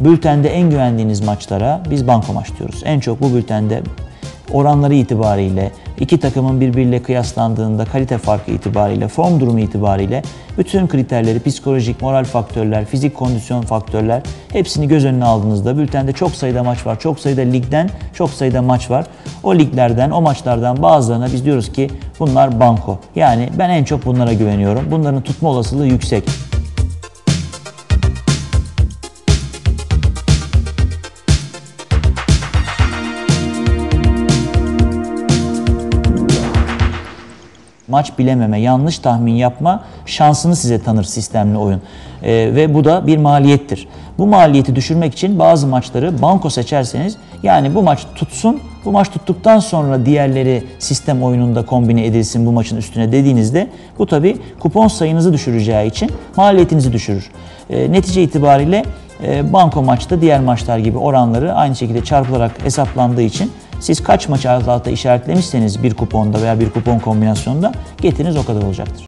bültende en güvendiğiniz maçlara biz banko maç diyoruz. En çok bu bültende oranları itibariyle, iki takımın birbiriyle kıyaslandığında kalite farkı itibariyle, form durumu itibariyle bütün kriterleri, psikolojik, moral faktörler, fizik kondisyon faktörler hepsini göz önüne aldığınızda bültende çok sayıda maç var. Çok sayıda ligden çok sayıda maç var. O liglerden, o maçlardan bazılarına biz diyoruz ki bunlar banko. Yani ben en çok bunlara güveniyorum. Bunların tutma olasılığı yüksek. Maç bilememe, yanlış tahmin yapma şansını size tanır sistemli oyun. Ee, ve bu da bir maliyettir. Bu maliyeti düşürmek için bazı maçları banko seçerseniz yani bu maç tutsun, bu maç tuttuktan sonra diğerleri sistem oyununda kombine edilsin bu maçın üstüne dediğinizde bu tabi kupon sayınızı düşüreceği için maliyetinizi düşürür. Ee, netice itibariyle e, banko maçta diğer maçlar gibi oranları aynı şekilde çarpılarak hesaplandığı için siz kaç maçı alt alta işaretlemişseniz bir kuponda veya bir kupon kombinasyonunda getiriniz o kadar olacaktır.